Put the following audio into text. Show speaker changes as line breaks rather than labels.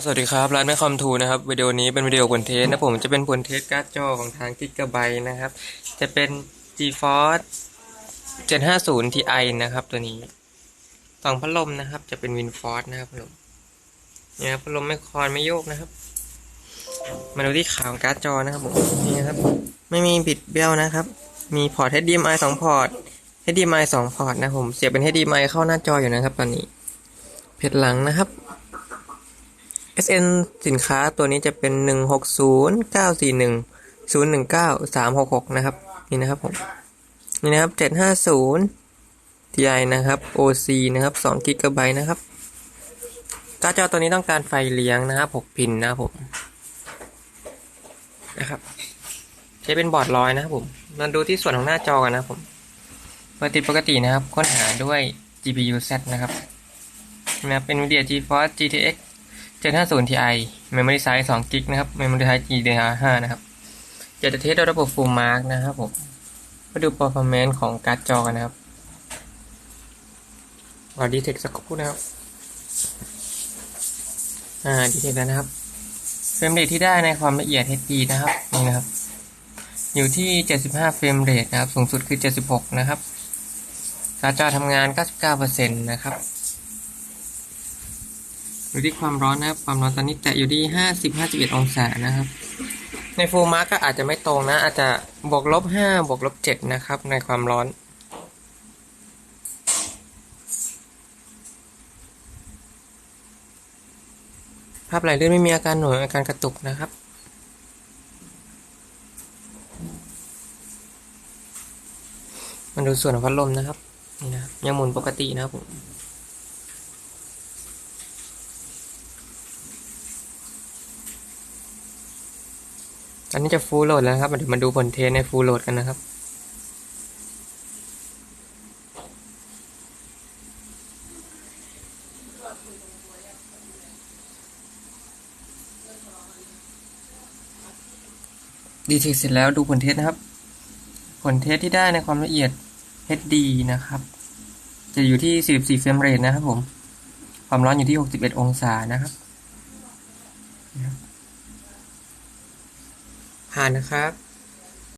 สวัสดีครับ ร้านแม่คอมทูนะครับวิดีโอนี้เป็นวิดีโอผลเทสนะผมจะเป็นผลเทสการ์ดจอของทางกิกะไบนะครับ จะเป็น GeForce 750 Ti นะครับตัวนี้สองพัดลมนะครับ จะเป็น WinForce นะครับพัดลมเนี่ยพัดลมไม่คอนไม่โยกนะครับ มาดูที่ขาวการ์ดจอนะครับผมนี่นะครับ ไม่มีบิดเบี้ยวนะครับ มีพอร์ต HDMI 2 พอร์ต HDMI 2 พอร์ตนะผมเสียบเป็น HDMI เข้าหน้าจออยู่นะครับ ตอนนี้เพจหลังนะครับ SN สินค้าตัวนี้จะเป็น 160 941 019 366 นะครับ นี่นะครับผม นี่นะครับ 750 Ti นะครับ OC นะครับ2 g b นะครับการ์ดจอตัวนี้ต้องการไฟเลี้ยงนะครับ 6 พินนะครับผม นะครับ ใช้เป็นบอร์ดลอยนะครับผม มาดูที่ส่วนของหน้าจอกันนะครับผมปกติปกตินะครับ ค้นหาด้วย GPU Z นะครับนะครับเป็น NVIDIA GeForce GTX 750 Ti Memory Size 2 g b นะครับ Memory Size GDDR5 นะครับอยากจะเทสด้วยระบบ Full Mark นะครับผมมาดู performance ของการ์ดจอกันนะครับรอดีเทคสักครู่นะครับ อ่าดีเทคแล้วนะครับเฟรมเรทที่ได้ในความละเอียด HD นะครับ นี่นะครับ อยู่ที่ 75 เฟรมเรทนะครับ สูงสุดคือ 76 นะครับการ์ดจอทำงาน 99%นะครับ อยู่ที่ความร้อนนะครับ ความร้อนตอนนี้แตะอยู่ที่ห้าสิบห้าสิบเอ็ดองศานะครับ ในฟูมาร์กก็อาจจะไม่ตรงนะ อาจจะบวกลบห้าบวกลบเจ็ดนะครับ ในความร้อนภาพไหลลื่นไม่มีอาการหน่วงอาการกระตุกนะครับมาดูส่วนของพัดลมนะครับนี่นะยังหมุนปกตินะครับผม ตอนนี้จะฟูลโหลดแล้วครับเดี๋ยวมาดูผลเทสในฟูลโหลดกันนะครับดีเทคเสร็จแล้วดูผลเทสนะครับ ผลเทสที่ได้ในความละเอียด HD นะครับ จะอยู่ที่44เฟรมเรทนะครับผม ความร้อนอยู่ที่ 61 องศานะครับ ผ่านนะครับ